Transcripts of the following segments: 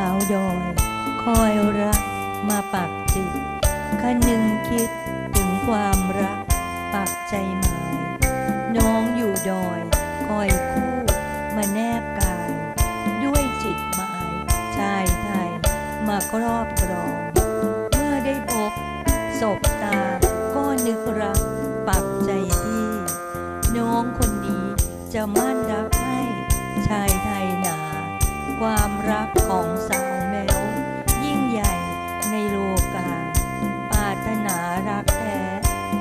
าวดอย คอยรักมาปักจิตคันหนึ่งคิดถึงความรัก ปักใจหมาย น้องอยู่ดอย คอยคู่มาแนบกาย ด้วยจิตหมาย ชายไทยมาครอบครอง เมื่อได้พบศบตา ก็นึกรัก ปักใจที่ น้องคนนี้จะมั่นรักให้ ชายไทยหนา ความรัก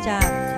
จ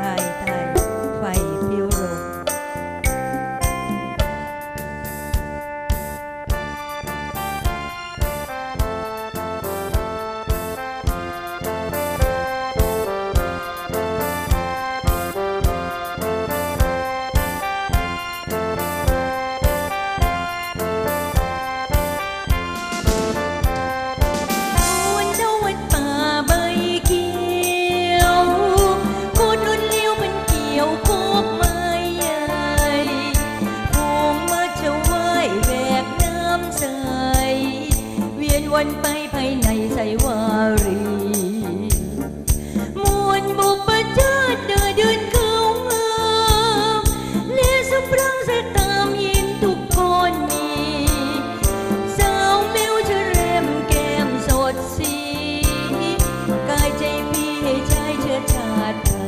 that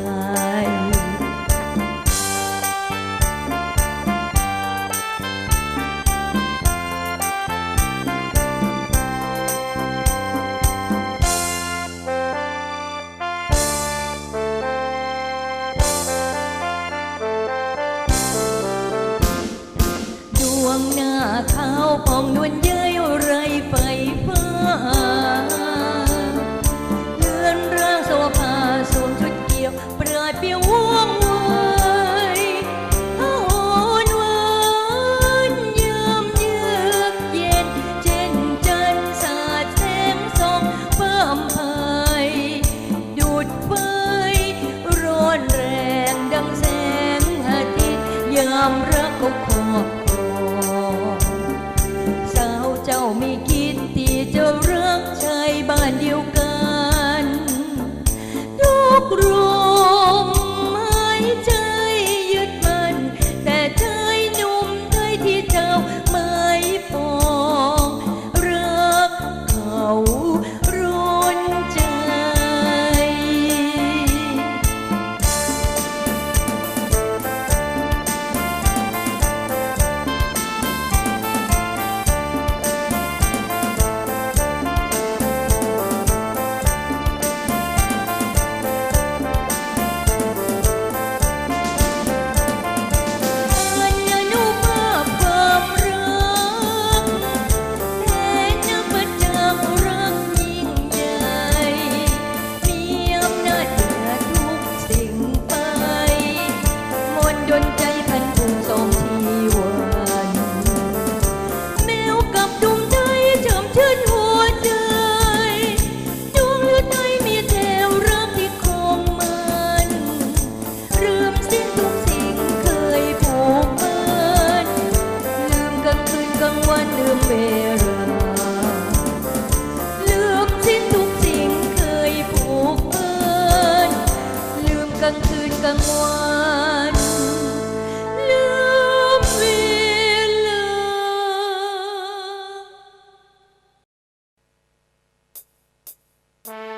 Bye.